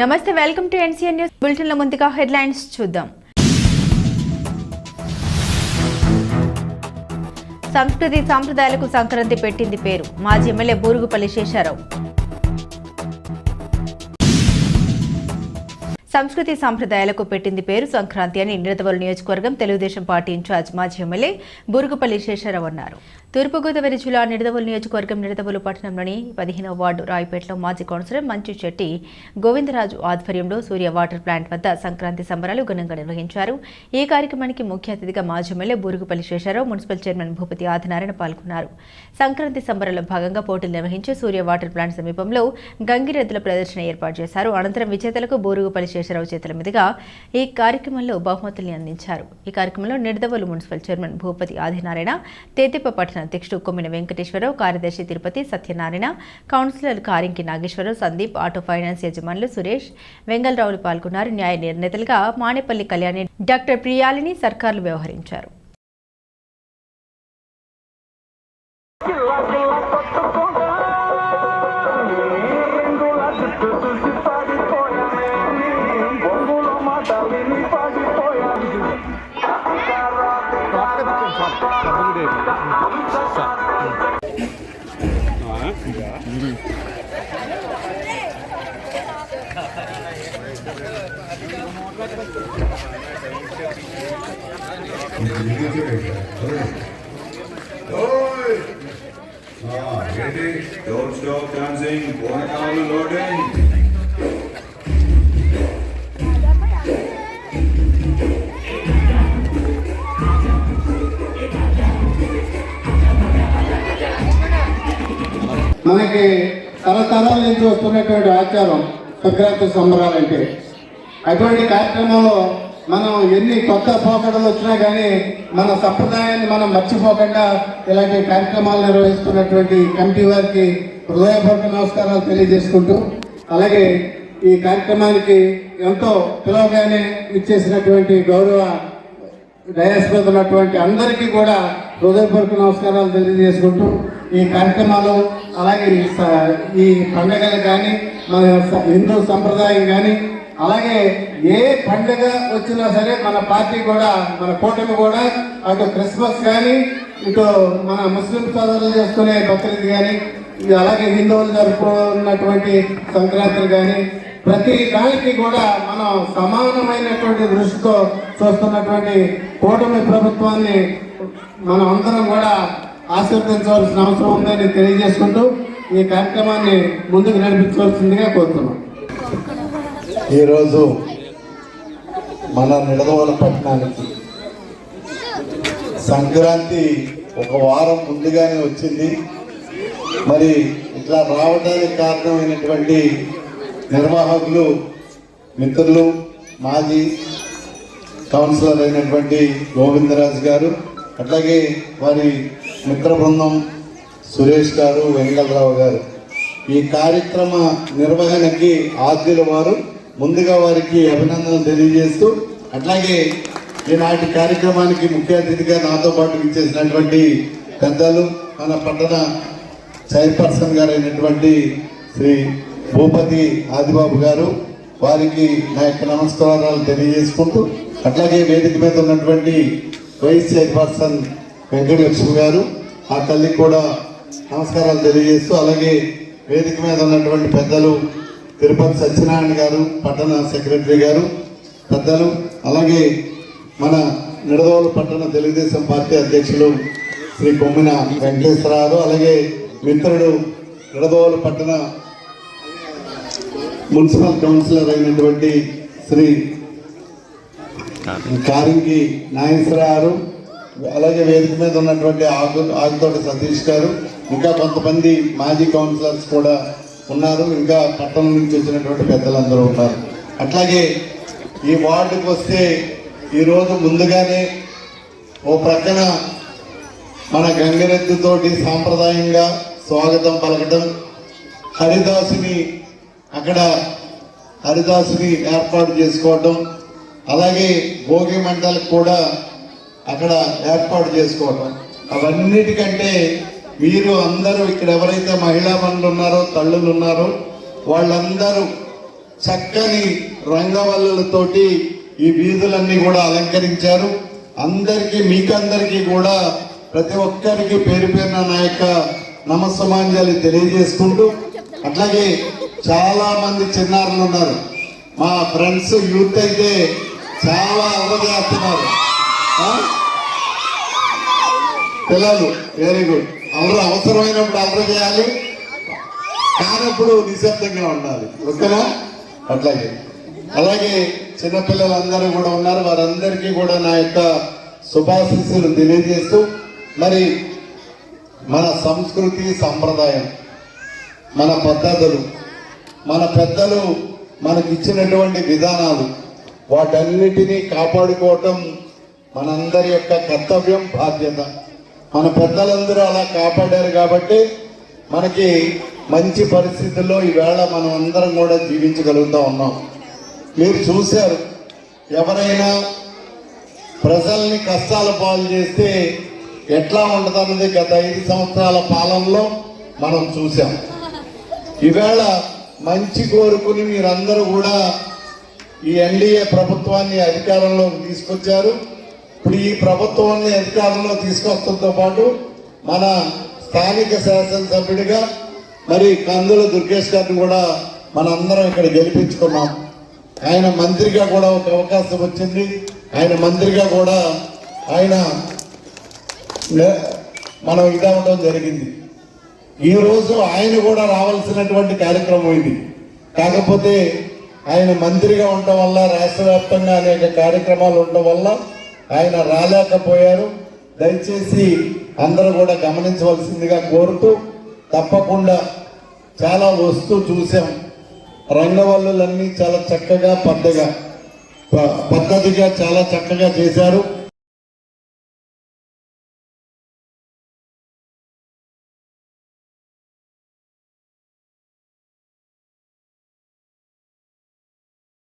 నమస్తే welcome to NCN news. బులెటిన్ల ముందుగా హెడ్లైన్స్ చూద్దాం. సంస్కృతి సాంప్రదాయాలకు సంక్రాంతి పెట్టింది పేరు. మాజీ ఎమ్మెల్యే బూరుగుపల్లి శేషారావు. సంస్కృతి సాంప్రదాయాలకు పెట్టింది పేరు సంక్రాంతి అని నిడదవోలు నియోజకవర్గం తెలుగుదేశం పార్టీ ఇన్ఛార్జ్ మాజీ ఎమ్మెల్యే బూరుగుపల్లి శేషారావు అన్నారు. తూర్పుగోదావరి జిల్లా నిడదవోలు నియోజకవర్గం నిడదవోలు పట్టణంలోని పదిహేనవ వార్డు రాయపేటలో మాజీ కౌన్సిలర్ మంచు చెట్టి గోవిందరాజు ఆధ్వర్యంలో సూర్య వాటర్ ప్లాంట్ వద్ద సంక్రాంతి సంబరాలు ఘనంగా నిర్వహించారు. ఈ కార్యక్రమానికి ముఖ్య అతిథిగా మాజీ MLA Burugupalli Sesharao municipal chairman Bhupathi Adinarayana పాల్గొన్నారు. సంక్రాంతి సంబరాల్లో భాగంగా పోటీలు నిర్వహించి సూర్య వాటర్ ప్లాంట్ సమీపంలో గంగిరెద్దుల ప్రదర్శన ఏర్పాటు చేశారు. అనంతరం విజేతలకు బూరుగుపల్లి శేషారావు చేతుల మీదుగా ఈ కార్యక్రమంలో బహుమతుల్ని అందించారు. ఈ కార్యక్రమంలో నిడదవోలు మున్సిపల్ చైర్మన్ భూపతి ఆదినారాయణ తేదీప పట్టణ అధ్యక్షుడు కొమ్మిన వెంకటేశ్వరరావు కార్యదర్శి Tirupathi Satyanarayana councillor Karinki Nageswararao Sandeep auto finance యజమానులు సురేష్ వెంగళరావులు పాల్గొన్నారు. న్యాయ నిర్ణేతలుగా మానేపల్లి కళ్యాణి డాక్టర్ ప్రియాలిని సర్కార్లు వ్యవహరించారు. Oi! Ah, ready? Don't stop dancing. One hour loading. మనకి తరతరాల నుంచి వస్తున్నటువంటి ఆచారం సంక్రాంతి సంబరాలంటే అటువంటి కార్యక్రమంలో మనం ఎన్ని కొత్త పోకడలు వచ్చినా కానీ మన సంప్రదాయాన్ని మనం మర్చిపోకుండా ఇలాంటి కార్యక్రమాలు నిర్వహిస్తున్నటువంటి కమిటీ వారికి హృదయపూర్వక నమస్కారాలు తెలియజేసుకుంటూ అలాగే ఈ కార్యక్రమానికి ఎంతో పిలవగానే ఇచ్చేసినటువంటి గౌరవ డయాస్పతి ఉన్నటువంటి అందరికీ కూడా హృదయపూర్వక నమస్కారాలు తెలియజేసుకుంటూ ఈ కార్యక్రమాలు అలాగే ఈ స- ఈ పండగలు కానీ మన స- హిందూ సంప్రదాయం కానీ అలాగే ఏ పండగ వచ్చినా సరే మన పార్టీ కూడా మన కూటమి కూడా అటు క్రిస్మస్ కానీ ఇటు మన ముస్లిం సోదరులు చేసుకునే బక్రీద్ కానీ అలాగే హిందువులు జరుపుకున్నటువంటి సంక్రాంతులు కానీ ప్రతి దానికి కూడా మనం సమానమైనటువంటి దృష్టితో చూస్తున్నటువంటి కూటమి ప్రభుత్వాన్ని మనం అందరం కూడా ఆశీర్వదించవలసిన అవసరం ఉందని తెలియజేసుకుంటూ ఈ కార్యక్రమాన్ని ముందుకు నడిపించవలసిందిగా కోరుతున్నాం ఈరోజు మన నిడదవల పట్టణానికి సంక్రాంతి ఒక వారం ముందుగానే వచ్చింది. మరి ఇట్లా రావడానికి కారణమైనటువంటి నిర్వాహకులు మిత్రులు మాజీ కౌన్సిలర్ అయినటువంటి గోవిందరాజు గారు అట్లాగే వారి మిత్ర బృందం సురేష్ గారు వెంకటరావు గారు. ఈ కార్యక్రమ నిర్వహణకి ఆద్యుల వారు. ముందుగా వారికి అభినందనలు తెలియజేస్తూ అట్లాగే ఈనాటి కార్యక్రమానికి ముఖ్య అతిథిగా నాతో పాటు ఇచ్చేసినటువంటి పెద్దలు మన పట్టణ చైర్పర్సన్ గారు అయినటువంటి శ్రీ భూపతి ఆదిబాబు గారు వారికి నా యొక్క నమస్కారాలు తెలియజేసుకుంటూ అట్లాగే వేదిక మీద ఉన్నటువంటి వైస్ చైర్పర్సన్ వెంకటలక్ష్మి గారు ఆ తల్లికి కూడా నమస్కారాలు తెలియజేస్తూ అలాగే వేదిక మీద ఉన్నటువంటి పెద్దలు తిరుపతి సత్యనారాయణ గారు పట్టణ సెక్రటరీ గారు పెద్దలు అలాగే మన నిడదవోలు పట్టణ తెలుగుదేశం పార్టీ అధ్యక్షులు శ్రీ కొమ్మిన వెంకటేశ్వరరావు అలాగే మిత్రుడు నిడదవోలు పట్టణ మున్సిపల్ కౌన్సిలర్ అయినటువంటి శ్రీ కారింగి నాగేశ్వరరావు అలాగే వేదిక మీద ఉన్నటువంటి ఆగు ఆగుతోటి సతీష్ గారు ఇంకా కొంతమంది మాజీ కౌన్సిలర్స్ కూడా ఉన్నారు. ఇంకా పట్టణం నుంచి వచ్చినటువంటి పెద్దలందరూ ఉన్నారు. అట్లాగే ఈ వార్డుకు వస్తే ఈరోజు ముందుగానే ఓ ప్రక్కన మన గంగిరెద్దుతోటి సాంప్రదాయంగా స్వాగతం పలకటం హరిదాసుని అక్కడ హరిదాసుని ఏర్పాటు చేసుకోవటం అలాగే భోగి మంటలకు కూడా అక్కడ ఏర్పాటు చేసుకోవటం అవన్నిటికంటే మీరు అందరూ ఇక్కడ ఎవరైతే మహిళా మనులు ఉన్నారో తల్లులు ఉన్నారో వాళ్ళందరూ చక్కని రంగవల్లులతోటి ఈ వీధులన్నీ కూడా అలంకరించారు. అందరికీ మీకందరికీ కూడా ప్రతి ఒక్కరికి పేరు పేరున నా యొక్క నమస్సమాంజలి తెలియజేసుకుంటూ అట్లాగే చాలా మంది చిన్నారులు ఉన్నారు. మా ఫ్రెండ్స్ యూత్ అయితే చాలా అల్లరి చేస్తున్నారు పిల్లలు వెరీ గుడ్ అందరూ అవసరమైనప్పుడు అల్లరి చేయాలి? కానప్పుడు నిశ్శబ్దంగా ఉండాలి. ఓకేనా? అట్లాగే. అలాగే చిన్నపిల్లలందరూ కూడా ఉన్నారు. వారందరికీ కూడా నా యొక్క శుభాశీస్సులు తెలియజేస్తూ మరి మన సంస్కృతి సంప్రదాయం మన పద్ధతులు మన పెద్దలు మనకి ఇచ్చినటువంటి విధానాలు వాటన్నిటినీ కాపాడుకోవటం మనందరి యొక్క కర్తవ్యం బాధ్యత. మన పెద్దలందరూ అలా కాపాడారు కాబట్టి మనకి మంచి పరిస్థితుల్లో ఈవేళ మనం అందరం కూడా జీవించగలుగుతూ ఉన్నాం. మీరు చూశారు ఎవరైనా ప్రజల్ని కష్టాల పాలు చేస్తే ఎట్లా ఉంటుందన్నది గత ఐదు సంవత్సరాల పాలనలో మనం చూసాం ఈవేళ మంచి కోరుకుని మీరందరూ కూడా ఈ ఎన్డీఏ ప్రభుత్వాన్ని అధికారంలోకి తీసుకొచ్చారు. ఇప్పుడు ఈ ప్రభుత్వాన్ని అధికారంలో తీసుకొస్తుంతో పాటు మన స్థానిక శాసనసభ్యుడిగా మరి కందుల దుర్గేష్ గారిని కూడా మనందరం ఇక్కడ గెలిపించుకున్నాం. ఆయన మంత్రిగా కూడా ఒక అవకాశం వచ్చింది. ఆయన మంత్రిగా కూడా ఆయన మనం ఇదవడం జరిగింది. ఈరోజు ఆయన కూడా రావాల్సినటువంటి కార్యక్రమం ఇది. కాకపోతే ఆయన మంత్రిగా ఉండటం వల్ల రాష్ట్ర వ్యాప్తంగా అనేక కార్యక్రమాలు ఉండటం వల్ల ఆయన రాలేకపోయారు. దయచేసి అందరూ కూడా గమనించవలసిందిగా కోరుతూ తప్పకుండా చాలా వస్తూ చూసాం రంగవల్లులన్నీ చాలా చక్కగా పద్ధగా పద్ధతిగా చాలా చక్కగా చేశారు.